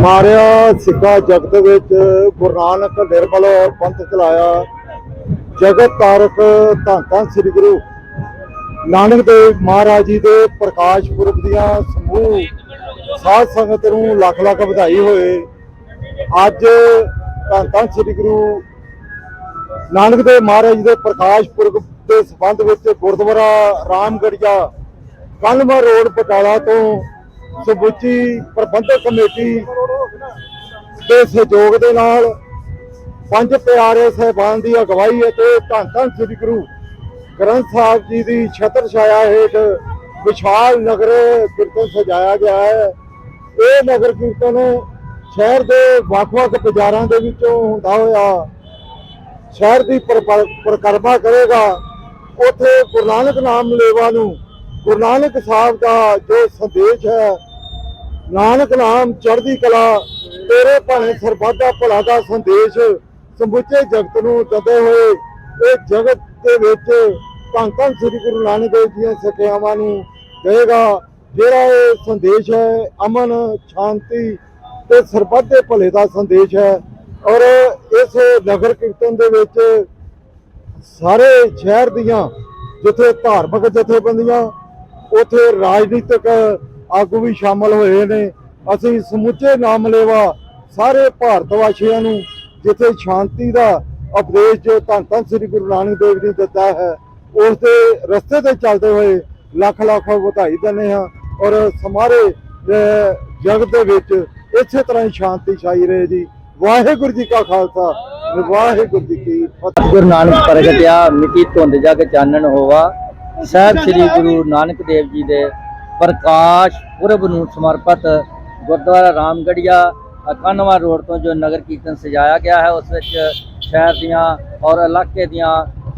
ਮਾਰਿਆ ਸਿੱਖਾ ਜਗਤ ਵਿੱਚ ਗੁਰੂ ਨਾਨਕ ਨਿਰਮਲ ਪੰਥ ਚਲਾਇਆ। ਜਗਤ ਤਾਰਕ ਧੰਨ ਧੰਨ ਸ੍ਰੀ ਗੁਰੂ ਨਾਨਕ ਦੇਵ ਮਹਾਰਾਜ ਜੀ ਦੇ ਪ੍ਰਕਾਸ਼ ਪੁਰਬ ਦੀਆਂ ਸਮੂਹ ਸਾਧ ਸੰਗਤ ਨੂੰ ਲੱਖ ਲੱਖ ਵਧਾਈ ਹੋਏ। ਅੱਜ ਧੰਨ ਧੰਨ ਸ੍ਰੀ ਗੁਰੂ ਨਾਨਕ ਦੇਵ ਮਹਾਰਾਜ ਜੀ ਦੇ ਪ੍ਰਕਾਸ਼ ਪੁਰਬ ਦੇ ਸੰਬੰਧ ਵਿੱਚ ਗੁਰਦੁਆਰਾ ਰਾਮਗੜੀਆ ਕਲਮਾ ਰੋਡ ਪਟਾਲਾ ਤੋਂ ਸਮੁੱਚੀ ਪ੍ਰਬੰਧਕ ਕਮੇਟੀ ਦੇ ਸਹਿਯੋਗ ਦੇ ਨਾਲ ਪੰਜ ਪਿਆਰੇ ਸਹਿਬਾਨ ਦੀ ਅਗਵਾਈ ਅਤੇ ਧੰਨ ਧੰਨ ਸ੍ਰੀ ਗੁਰੂ ਗ੍ਰੰਥ ਸਾਹਿਬ ਜੀ ਦੀ ਛਤਰ ਛਾਇਆ ਹੇਠ ਵਿਸ਼ਾਲ ਨਗਰ ਕੀਰਤਨ ਸਜਾਇਆ ਗਿਆ ਹੈ। ਇਹ ਨਗਰ ਕੀਰਤਨ ਸ਼ਹਿਰ ਦੇ ਵੱਖ-ਵੱਖ ਬਾਜ਼ਾਰਾਂ ਦੇ ਵਿੱਚੋਂ ਹੁੰਦਾ ਹੋਇਆ ਸ਼ਹਿਰ ਦੀ ਪਰ- ਕਰੇਗਾ। ਉਥੇ ਗੁਰੂ ਨਾਨਕ ਨਾਮ ਲੇਵਾ ਨੂੰ ਗੁਰੂ ਨਾਨਕ ਸਾਹਿਬ ਦਾ ਜੋ ਸੰਦੇਸ਼ ਹੈ, ਨਾਨਕ ਨਾਮ ਚੜ੍ਹਦੀ ਕਲਾ, ਤੇਰੇ ਭਾਣੇ ਸਰਬੱਤ ਭਲਾ ਦਾ ਸੰਦੇਸ਼ ਸਮੁੱਚੇ ਜਗਤ ਨੂੰ ਦਿੰਦੇ ਹੋਏ, ਇਹ ਜਗਤ ਦੇ ਵਿੱਚ ਧੰਨ ਧੰਨ ਸ੍ਰੀ ਗੁਰੂ ਨਾਨਕ ਦੇਵ ਜੀ ਦੀਆਂ ਸਿੱਖਿਆਵਾਂ ਨੂੰ ਦੇਗਾ ਜਿਹੜਾ ਇਹ ਸੰਦੇਸ਼ ਹੈ, ਅਮਨ, ਸ਼ਾਂਤੀ ਤੇ ਸਰਬੱਤ ਦੇ ਭਲੇ ਦਾ ਸੰਦੇਸ਼ ਹੈ। ਔਰ ਇਸ ਨਗਰ ਕੀਰਤਨ ਦੇ ਵਿੱਚ ਸਾਰੇ ਸ਼ਹਿਰ ਦੀਆਂ ਜਿੱਥੇ ਧਾਰਮਿਕ ਜਥੇਬੰਦੀਆਂ ਉੱਥੇ ਰਾਜਨੀਤਿਕ ਆਗੂ ਵੀ ਸ਼ਾਮਲ ਹੋਏ ਨੇ। ਅਸੀਂ ਸਮੁੱਚੇ ਨਾਮਲੇਵਾ ਸਾਰੇ ਭਾਰਤ ਵਾਸੀਆਂ ਨੂੰ ਜਿੱਥੇ ਸ਼ਾਂਤੀ ਦਾ ਉਪਦੇਸ਼ ਜੋ ਧੰਨ ਧੰਨ ਸ੍ਰੀ ਗੁਰੂ ਨਾਨਕ ਦੇਵ ਜੀ ਦਿੱਤਾ ਹੈ, ਉਸ ਦੇ ਰਸਤੇ ਤੇ ਚੱਲਦੇ ਹੋਏ ਲੱਖ ਲੱਖ ਵਧਾਈ ਦਿੰਦੇ ਹਾਂ ਔਰ ਸਮਾਰੇ ਜਗਤ ਦੇ ਵਿੱਚ ਇਸੇ ਤਰ੍ਹਾਂ ਹੀ ਸ਼ਾਂਤੀ ਛਾਈ ਰਹੇ ਜੀ। ਵਾਹਿਗੁਰੂ ਜੀ ਕਾ ਖਾਲਸਾ, ਵਾਹਿਗੁਰੂ ਜੀ ਕੀ ਫਤਿਹ। ਗੁਰੂ ਨਾਨਕ ਪ੍ਰਗਟਿਆ ਮਿੱਟੀ ਧੁੰਦ ਜਗ ਚਾਨਣ ਹੋਵਾ ਸਾਹਿਬ ਸ੍ਰੀ ਗੁਰੂ ਨਾਨਕ ਦੇਵ ਜੀ ਦੇ ਪ੍ਰਕਾਸ਼ ਪੁਰਬ ਨੂੰ ਸਮਰਪਿਤ ਗੁਰਦੁਆਰਾ ਰਾਮਗੜੀਆ ਅਕਾਨਵਾ ਰੋਡ ਤੋਂ ਜੋ ਨਗਰ ਕੀਰਤਨ ਸਜਾਇਆ ਗਿਆ ਹੈ ਉਸ ਵਿੱਚ ਸ਼ਹਿਰ ਦੀਆਂ ਔਰ ਇਲਾਕੇ ਦੀਆਂ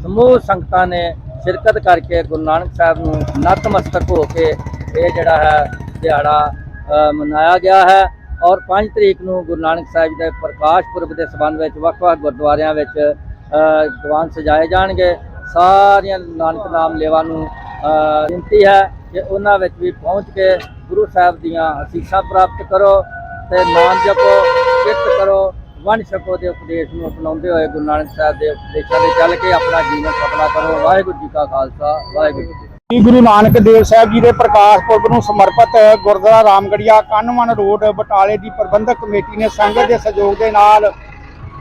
ਸਮੂਹ ਸੰਗਤਾਂ ਨੇ ਸ਼ਿਰਕਤ ਕਰਕੇ ਗੁਰੂ ਨਾਨਕ ਸਾਹਿਬ ਨੂੰ ਨਤਮਸਤਕ ਹੋ ਕੇ ਇਹ ਜਿਹੜਾ ਹੈ ਦਿਹਾੜਾ ਮਨਾਇਆ ਗਿਆ ਹੈ ਔਰ 5 ਤਰੀਕ ਨੂੰ ਗੁਰੂ ਨਾਨਕ ਸਾਹਿਬ ਜੀ ਦੇ ਪ੍ਰਕਾਸ਼ ਪੁਰਬ ਦੇ ਸੰਬੰਧ ਵਿੱਚ ਵੱਖ-ਵੱਖ ਗੁਰਦੁਆਰਿਆਂ ਵਿੱਚ ਅ, ਦੀਵਾਨ ਸਜਾਏ ਜਾਣਗੇ। ਸਾਰੀਆਂ ਨਾਨਕ ਨਾਮ ਲੇਵਾ ਨੂੰ ਬੇਨਤੀ ਹੈ ਕਿ ਉਹਨਾਂ ਵਿੱਚ ਵੀ ਪਹੁੰਚ ਕੇ ਗੁਰੂ ਸਾਹਿਬ ਦੀਆਂ ਅਸੀਸਾਂ ਪ੍ਰਾਪਤ ਕਰੋ ਤੇ ਨਾਮ ਜਪੋ ਕਿਰਤ ਕਰੋ, ਵੰਡ ਛਕੋ ਦੇ ਉਪਦੇਸ਼ ਨੂੰ ਅਪਣਾਉਂਦੇ ਹੋਏ ਗੁਰੂ ਨਾਨਕ ਸਾਹਿਬ ਦੇ ਉਪਦੇਸ਼ਾਂ ਤੇ ਚੱਲ ਕੇ ਆਪਣਾ ਜੀਵਨ ਸਫਲਾ ਕਰੋ। ਵਾਹਿਗੁਰੂ ਜੀ ਕਾ ਖਾਲਸਾ, ਵਾਹਿਗੁਰੂ ਜੀ ਸ੍ਰੀ ਗੁਰੂ ਨਾਨਕ ਦੇਵ ਸਾਹਿਬ ਜੀ ਦੇ ਪ੍ਰਕਾਸ਼ ਪੁਰਬ ਨੂੰ ਸਮਰਪਿਤ ਗੁਰਦੁਆਰਾ ਰਾਮਗੜੀਆ ਕੰਨਵਨ ਰੋਡ ਬਟਾਲੇ ਦੀ ਪ੍ਰਬੰਧਕ ਕਮੇਟੀ ਨੇ ਸੰਗਤ ਦੇ ਸਹਿਯੋਗ ਦੇ ਨਾਲ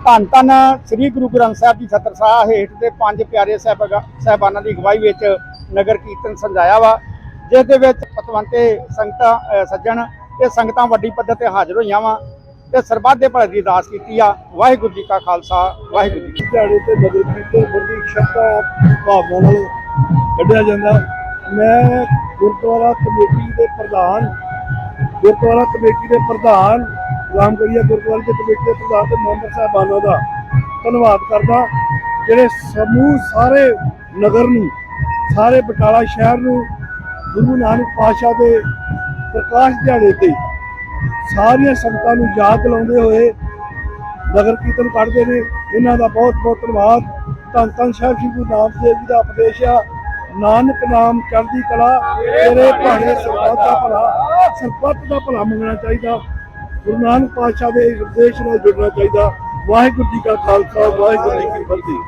ਧੰਨ ਧੰਨ ਸ੍ਰੀ ਗੁਰੂ ਗ੍ਰੰਥ ਸਾਹਿਬ ਜੀ ਛਤਰ ਹੇਠ ਦੇ ਪੰਜ ਪਿਆਰੇ ਸਾਹਿਬਗਾ- ਸਾਹਿਬਾਨਾਂ ਦੀ ਅਗਵਾਈ ਵਿੱਚ ਨਗਰ ਕੀਰਤਨ ਸੰਜਾਇਆ ਵਾ, ਜਿਸ ਦੇ ਵਿੱਚ ਪਤਵੰਤੇ, ਸੰਗਤਾਂ ਸੱਜਣ ਤੇ ਸੰਗਤਾਂ ਵੱਡੀ ਪੱਧਰ ਤੇ ਹਾਜ਼ਰ ਹੋਈਆਂ ਵਾ ਤੇ ਸਰਬੱਤ ਦੇ ਭਲੇ ਦੀ ਅਰਦਾਸ ਕੀਤੀ ਆ ਵਾਹਿਗੁਰੂ ਜੀ ਕਾ ਖਾਲਸਾ, ਵਾਹਿਗੁਰੂ ਜੀ ਕੀ ਫਤਿਹ। ਤੇ ਨਗਰ ਕੀਰਤਨ ਬੜੀ ਸ਼ਰਧਾ ਭਾਵਨਾ ਨਾਲ ਕੱਢਿਆ ਜਾਂਦਾ ਮੈਂ ਗੁਰਦੁਆਰਾ ਕਮੇਟੀ ਦੇ ਪ੍ਰਧਾਨ, ਗੁਰਦੁਆਰਾ ਕਮੇਟੀ ਦੇ ਪ੍ਰਧਾਨ ਰਾਮਗੜੀਆ ਗੁਰਦੁਆਰਾ ਦੀ ਕਮੇਟੀ ਦੇ ਪ੍ਰਧਾਨ ਤੇ ਮੈਂਬਰ ਸਾਹਿਬਾਨਾਂ ਦਾ ਧੰਨਵਾਦ ਕਰਦਾ। ਜਿਹੜੇ ਸਮੂਹ ਸਾਰੇ ਨਗਰ ਨੂੰ, ਸਾਰੇ ਬਟਾਲਾ ਸ਼ਹਿਰ ਨੂੰ ਗੁਰੂ ਨਾਨਕ ਪਾਤਸ਼ਾਹ ਦੇ ਪ੍ਰਕਾਸ਼ ਦਿਹਾੜੇ ਤੇ ਸਾਰੀਆਂ ਸੰਗਤਾਂ ਨੂੰ ਯਾਦ ਦਿਲਾਉਂਦੇ ਹੋਏ ਨਗਰ ਕੀਰਤਨ ਕੱਢਦੇ ਨੇ। ਇਹਨਾਂ ਦਾ ਬਹੁਤ ਬਹੁਤ ਧੰਨਵਾਦ। ਧੰਨ ਧੰਨ ਸਾਹਿਬ ਸ੍ਰੀ ਗੁਰੂ ਨਾਨਕ ਦੇਵ ਜੀ ਦਾ ਉਪਦੇਸ਼ ਆ। ਨਾਨਕ ਨਾਮ ਚੜ੍ਹਦੀ ਕਲਾ, ਤੇਰੇ ਭਾਣੇ ਸਰਬੱਤ ਦਾ ਭਲਾ, ਸਰਬੱਤ ਦਾ ਭਲਾ ਮੰਗਣਾ ਚਾਹੀਦਾ। ਗੁਰੂ ਨਾਨਕ ਪਾਤਸ਼ਾਹ ਦੇ ਉਪਦੇਸ਼ ਨਾਲ ਜੁੜਨਾ ਚਾਹੀਦਾ। ਵਾਹਿਗੁਰੂ ਜੀ ਕਾ ਖਾਲਸਾ, ਵਾਹਿਗੁਰੂ ਜੀ ਕੀ ਫਤਿਹ।